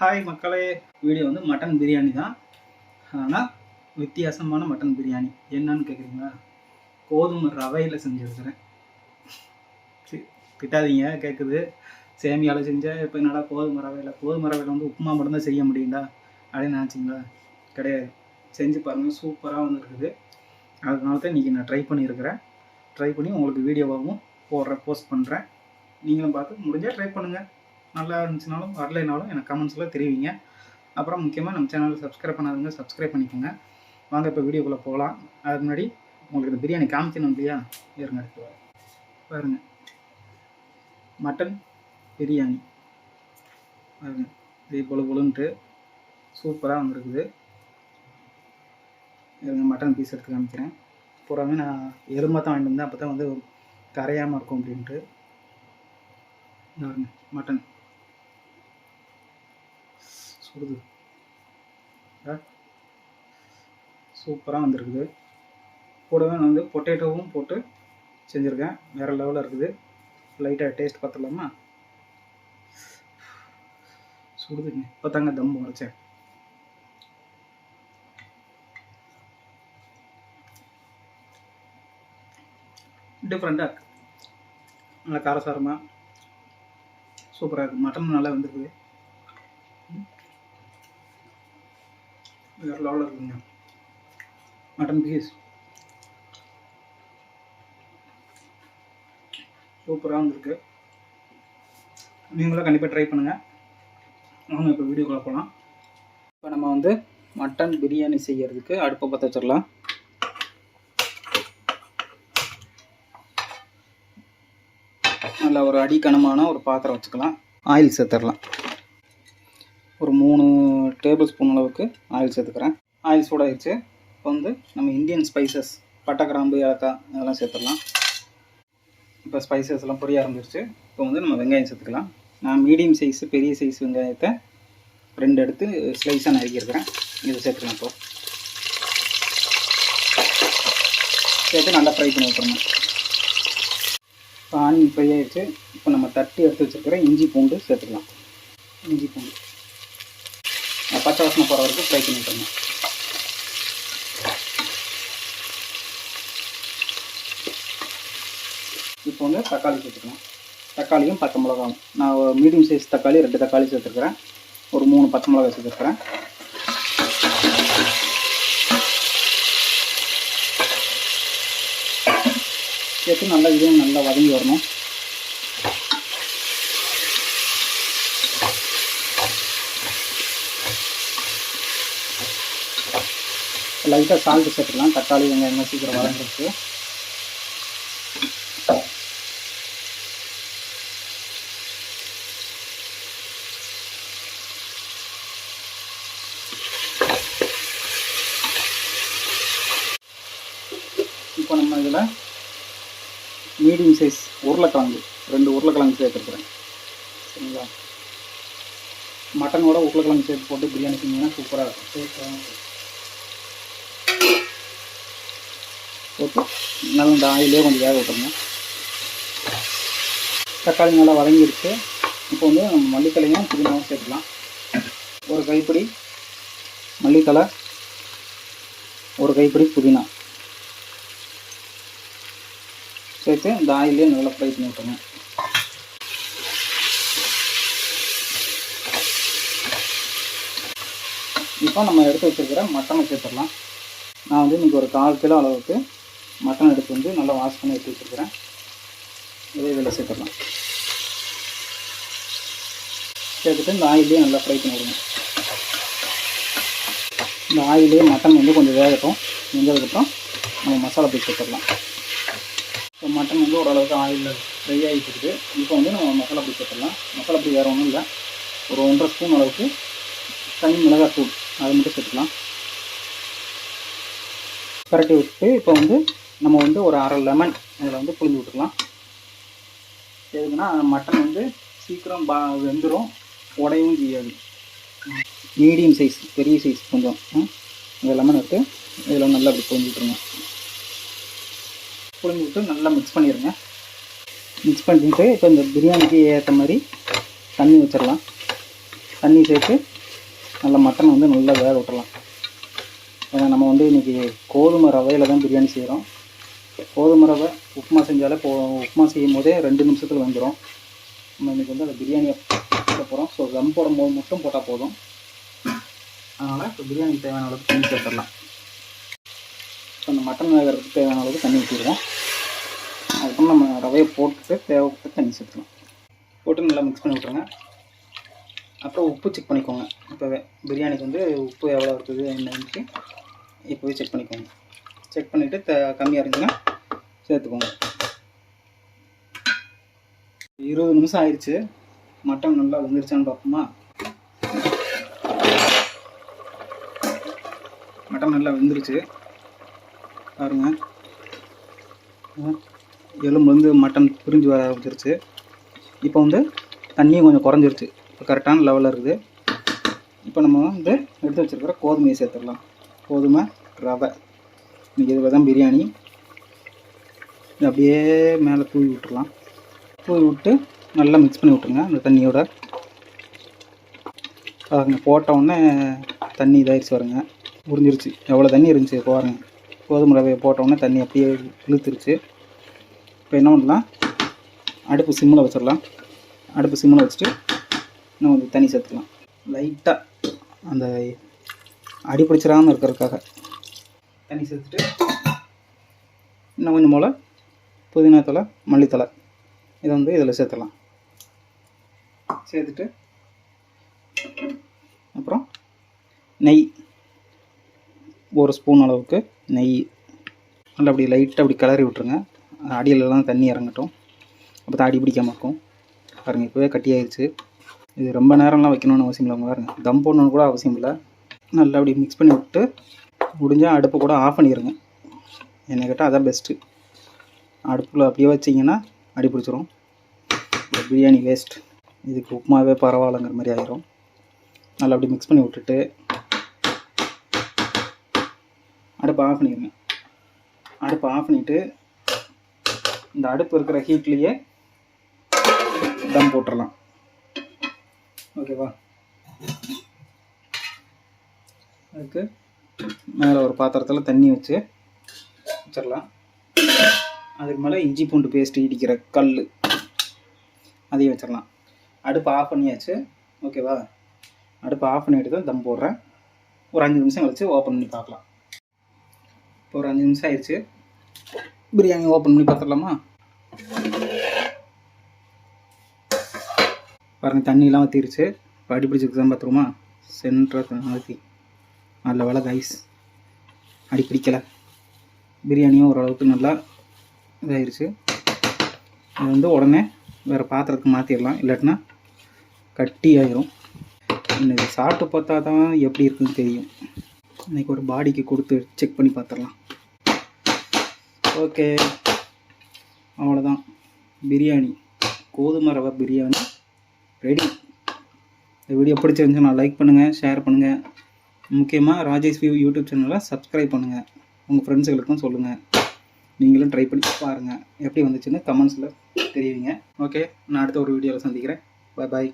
Hi மக்களே video வந்து mutton biryani தான். ஆனால் வித்தியாசமான மட்டன் பிரியாணி. என்னன்னு கேட்குறீங்களா கோதுமை ரவையில் செஞ்சுருக்கிறேன். சி- திட்டாதீங்க கேட்குது சேமியால் செஞ்சால் இப்போ என்னடா கோதுமை ரவையில்? கோதுமை ரவையில் வந்து உப்புமா மட்டும்தான் செய்ய முடியுங்களா அப்படின்னு நினச்சிங்களா? கிடையாது. செஞ்சு பாருங்கள் சூப்பராக வந்துருக்குது. அதனால தான் இன்றைக்கி நான் ட்ரை பண்ணியிருக்கிறேன். ட்ரை பண்ணி உங்களுக்கு வீடியோவாகவும் போடுறேன் போஸ்ட் பண்ணுறேன் நீங்களும் பார்த்து முடிஞ்சால் ட்ரை பண்ணுங்கள் நல்லா இருந்துச்சுனாலும் வரலைனாலும் எனக்கு கமெண்ட்ஸில் தெரிவிங்க. அப்புறம் முக்கியமாக நம்ம சேனலை சப்ஸ்கிரைப் பண்ணாதுங்க சப்ஸ்கிரைப் பண்ணிக்கோங்க. வாங்க இப்போ வீடியோக்குள்ளே போகலாம். அதுக்கு முன்னாடி உங்களுக்கு இந்த பிரியாணி காமிக்கணும் இல்லையா? இருங்க பாருங்க. மட்டன் பிரியாணி. பாருங்க. இதே பொழு பொழுன்ட்டு சூப்பராக வந்திருக்குது. இருங்க மட்டன் பீஸ் எடுத்து காமிக்கிறேன். பூராமே நான் எலும்பாக தான் வாங்கிட்டு வந்தேன். அப்போ தான் வந்து கரையாமல் இருக்கும் அப்படின்ட்டு. பாருங்க மட்டன் சுடுது சூப்பராக வந்திருக்குது. கூடவே நான் வந்து பொட்டேட்டோவும் போட்டு செஞ்சுருக்கேன். வேறு லெவலில் இருக்குது. லைட்டாக டேஸ்ட் பார்த்துடலாமா? சுடுதுங்க இப்போ தாங்க தம் உரைச்சேன் டிஃப்ரெண்ட்டாக இருக்குது நல்லா காரசாரமாக சூப்பராக இருக்குது மட்டன் நல்லா வந்துருக்குது. வேறு லெவலில் இருக்குங்க. மட்டன் பீஸ் சூப்பராக இருந்திருக்கு நீங்களும் கண்டிப்பாக ட்ரை பண்ணுங்கள் வாங்க இப்போ வீடியோக்குள்ளே போகலாம் இப்போ நம்ம வந்து மட்டன் பிரியாணி செய்கிறதுக்கு அடுப்பை பற்ற வச்சிடலாம். நல்ல ஒரு அடிக்கனமான ஒரு பாத்திரம் வச்சுக்கலாம். ஆயில் சேர்த்துடலாம். ஒரு மூணு டேபிள் ஸ்பூன் அளவுக்கு ஆயில் சேர்த்துக்கிறேன் ஆயில் சூடாகிடுச்சு இப்போ வந்து நம்ம இந்தியன் ஸ்பைசஸ் பட்டை கிராம்பு ஏலக்காய் இதெல்லாம் சேர்த்துடலாம். இப்போ ஸ்பைசஸ் எல்லாம் பொரிய ஆரம்பிச்சிருச்சு. இப்போ வந்து நம்ம வெங்காயம் சேர்த்துக்கலாம். நான் மீடியம் சைஸ் பெரிய சைஸ் வெங்காயத்தை ரெண்டு எடுத்து ஸ்லைஸாக நறுக்கியிருக்கிறேன் இதை சேர்த்துக்கலாம் இப்போது சேர்த்து நல்லா ஃப்ரை பண்ணி விட்டுறணும். இப்போ ஆனியன் ஃப்ரை ஆகிடுச்சு இப்போ நம்ம தட்டி எடுத்து வச்சுருக்கிற இஞ்சி பூண்டு சேர்த்துக்கலாம். இஞ்சி பூண்டு. பச்சை வாசனை போகிற வரைக்கும் ஃப்ரை பண்ணி இப்போ வந்து தக்காளி சேர்த்துக்கலாம். தக்காளியும் பச்சை மிளகாவும். நான் ஒரு மீடியம் சைஸ் தக்காளி ரெண்டு தக்காளி சேர்த்துருக்குறேன். ஒரு மூணு பச்சை மிளகாய் சேர்த்துருக்குறேன். சேர்த்து நல்லா இதுவும் நல்லா வதங்கி வரணும். லைட்டாக சால்ட்டு சேர்த்துக்கலாம். தக்காளி வெங்காயம் சீக்கிரம் வளர்ந்துருக்கு இப்போ நம்ம இதில் மீடியம் சைஸ் உருளைக்கிழங்கு ரெண்டு உருளைக்கிழங்கு சேர்த்துருக்குறேன். சரிங்களா? மட்டனோட உருளைக்கிழங்கு சேர்த்து போட்டு பிரியாணி செஞ்சீங்கன்னா சூப்பராக இருக்கும் டேஸ்ட்டாக இருக்கும் போட்டு நல்லா இந்த ஆயிலே கொஞ்சம் வேக விட்டுருங்க. தக்காளி நல்லா வதங்கிடுச்சு. இப்போ வந்து நம்ம மல்லித்தலையும் புதினாவும் சேர்த்துக்கலாம். ஒரு கைப்பிடி மல்லித்தலை ஒரு கைப்பிடி புதினா. சேர்த்து இந்த ஆயிலே நல்லா ஃப்ரை பண்ணி விட்டுருங்க. இப்போ நம்ம எடுத்து வச்சிருக்கிற மட்டனை சேர்த்துடலாம். நான் வந்து இன்றைக்கி ஒரு கால் கிலோ அளவுக்கு மட்டன் எடுத்து வந்து நல்லா வாஷ் பண்ணி எடுத்து வச்சுருக்கிறேன். இதே இதில் சேர்த்துடலாம். சேர்த்துட்டு இந்த ஆயிலே நல்லா ஃப்ரை பண்ணி விடுங்க. இந்த ஆயிலே மட்டன் வந்து கொஞ்சம் வேகட்டும். வெந்ததுக்கப்புறம் நம்ம மசாலா போய் சேர்த்துடலாம். இப்போ மட்டன் வந்து ஓரளவுக்கு ஆயிலில் ஃப்ரை ஆகிட்டு இருக்குது. இப்போ வந்து நம்ம மசாலா பொடி சேர்த்துடலாம். மசாலா பொடி வேறு ஒன்றும் இல்லை. ஒரு ஒன்றரை ஸ்பூன் அளவுக்கு தனி மிளகாய் தூள் அதை மட்டும் சேர்த்துக்கலாம். பரட்டி விட்டு இப்போ வந்து நம்ம வந்து ஒரு அரை லெமன் அதில் வந்து புளிஞ்சு விட்டுக்கலாம். எதுக்குன்னா மட்டன் வந்து சீக்கிரம் பா வெந்துடும் உடையவும் செய்யாது. மீடியம் சைஸ் பெரிய சைஸ் கொஞ்சம். இந்த லெமன் எடுத்து இதில் நல்லா அப்படி புழிஞ்சு விட்டுருங்க. புளிஞ்சு விட்டு நல்லா மிக்ஸ் பண்ணிடுங்க மிக்ஸ் பண்ணிட்டு இப்போ இந்த பிரியாணிக்கு ஏற்ற மாதிரி தண்ணி வச்சிடலாம். தண்ணி சேர்த்து நல்லா மட்டன் வந்து நல்லா வேக விட்டுறலாம் ஏன்னா நம்ம வந்து இன்றைக்கி கோதுமை ரவையில் தான் பிரியாணி செய்கிறோம் கோதுமை ரவை உப்புமா செஞ்சாலே போ உப்புமா செய்யும் போதே ரெண்டு நிமிஷத்தில் வந்துடும் நம்ம இன்றைக்கி வந்து அந்த பிரியாணியை போட போகிறோம் ஸோ தம் போடும் போது மட்டும் போட்டால் போதும். அதனால் இப்போ பிரியாணிக்கு தேவையான அளவுக்கு தண்ணி சேர்த்துடலாம். ஸோ அந்த மட்டன் வேகிறதுக்கு தேவையான அளவுக்கு தண்ணி ஊற்றிடுவோம் அதுக்கப்புறம் நம்ம ரவையை போட்டுட்டு தேவைப்பட்டு தண்ணி சேர்த்துக்கலாம். போட்டு நல்லா மிக்ஸ் பண்ணி விட்ருங்க அப்புறம் உப்பு செக் பண்ணிக்கோங்க. இப்போவே பிரியாணிக்கு வந்து உப்பு எவ்வளோ இருக்குது என்னன்ட்டு இப்போவே செக் பண்ணிக்கோங்க. செக் பண்ணிவிட்டு த கம்மியாக இருந்துச்சுன்னா சேர்த்துக்கோங்க இருபது நிமிஷம் ஆயிடுச்சு. மட்டன் நல்லா வெந்துருச்சான்னு பார்ப்போமா? மட்டன் நல்லா வெந்துருச்சு. பாருங்க. எலும்பு வந்து மட்டன் பிரிஞ்சு வர ஆரம்பிச்சிருச்சு. இப்போ வந்து தண்ணியும் கொஞ்சம் குறைஞ்சிருச்சு. இப்போ கரெக்டான லெவலில் இருக்குது. இப்போ நம்ம வந்து எடுத்து வச்சிருக்கிற கோதுமையை சேர்த்துடலாம். கோதுமை ரவை. இன்றைக்கி இதுவே தான் பிரியாணி. இது அப்படியே மேலே தூவி விட்டுறலாம். தூவி விட்டு நல்லா மிக்ஸ் பண்ணி விட்ருங்க அந்த தண்ணியோட. பாருங்க போட்டவுடனே தண்ணி இதாகிடுச்சு வருங்க உறிஞ்சிருச்சு எவ்வளோ தண்ணி இருந்துச்சு பாருங்க. கோதுமை ரவையை போட்டவுடனே தண்ணி அப்படியே இழுத்துருச்சு. இப்போ என்ன பண்ணலாம்? அடுப்பு சிம்மில் வச்சிடலாம். அடுப்பு சிம்மில் வச்சுட்டு இன்னும் கொஞ்சம் தண்ணி சேர்த்துக்கலாம். லைட்டாக அந்த அடி பிடிச்சிடாமல் இருக்கிறதுக்காக தண்ணி சேர்த்துட்டு இன்னும் கொஞ்சம் போல் புதினா தலை மல்லித்தலை. இதை வந்து இதில் சேர்த்துடலாம். சேர்த்துட்டு அப்புறம் நெய். ஒரு ஸ்பூன் அளவுக்கு நெய். நல்லா அப்படி லைட்டாக அப்படி கிளறி விட்ருங்க அடியிலலாம் தண்ணி இறங்கட்டும். அப்போ தான் அடி பிடிக்காமல் இருக்கும். பாருங்கள் இப்போவே கட்டி ஆயிடுச்சு இது ரொம்ப நேரம்லாம் வைக்கணும்னு அவசியம் இல்லை பாருங்க. தம் போடணும்னு கூட அவசியம் இல்லை. நல்லா அப்படி மிக்ஸ் பண்ணி விட்டு முடிஞ்சால் அடுப்பை கூட ஆஃப் பண்ணிடுங்க என்னை கேட்டால் அதான் பெஸ்ட்டு அடுப்பில் அப்படியே வச்சிங்கன்னா அடி பிடிச்சிரும். இந்த பிரியாணி வேஸ்ட் இதுக்கு உப்புமாவே பரவாயில்லங்கிற மாதிரி ஆயிரும். நல்லா அப்படி மிக்ஸ் பண்ணி விட்டுட்டு அடுப்பை ஆஃப் பண்ணிடுங்க. அடுப்பை ஆஃப் பண்ணிவிட்டு இந்த அடுப்பு இருக்கிற ஹீட்லேயே தம் போட்டுடலாம் ஓகேவா அதுக்கு மேலே ஒரு பாத்திரத்தில் தண்ணி வச்சு வச்சிடலாம். அதுக்கு மேலே இஞ்சி பூண்டு பேஸ்ட் இடிக்கிற கல் அதையும் வச்சிடலாம் அடுப்பு ஆஃப் பண்ணியாச்சு. ஓகேவா அடுப்பு ஆஃப் பண்ணிட்டு தான் தம் போடுறேன். ஒரு அஞ்சு நிமிஷம் கழிச்சு ஓப்பன் பண்ணி பார்க்கலாம். இப்போ ஒரு அஞ்சு நிமிஷம் ஆயிடுச்சு. பிரியாணி ஓப்பன் பண்ணி பார்த்துடலாமா? பாருங்கள் தண்ணியெலாம் ஊற்றிருச்சு இப்போ அடி பிடிச்சிருக்குதான் பார்த்துருமா சென்டராக ஊற்றி நல்ல வேலை கைஸ் அடி பிடிக்கலை. பிரியாணியும் ஓரளவுக்கு நல்லா இதாயிருச்சு. அது வந்து உடனே வேறு பாத்திரத்துக்கு மாற்றிடலாம் இல்லாட்டினா கட்டி ஆயிரும் இன்னைக்கு சாப்பிட்டு பார்த்தா தான் எப்படி இருக்குன்னு தெரியும். இன்றைக்கி ஒரு பாடிக்கு கொடுத்து செக் பண்ணி பார்த்துடலாம். ஓகே. அவ்வளோதான். பிரியாணி. கோதுமை ரவை பிரியாணி. ரெடி. இந்த வீடியோ பிடிச்சிருந்துச்சுன்னா லைக் பண்ணுங்கள் ஷேர் பண்ணுங்கள் முக்கியமாக ராஜேஷ் வியூ யூடியூப் சேனலை சப்ஸ்கிரைப் பண்ணுங்கள் உங்கள் ஃப்ரெண்ட்ஸுகளுக்கும் சொல்லுங்கள் நீங்களும் ட்ரை பண்ணி பாருங்கள் எப்படி வந்துச்சுன்னு கமெண்ட்ஸில் தெரியுங்க ஓகே நான் அடுத்த ஒரு வீடியோவில் சந்திக்கிறேன். பாய் பாய்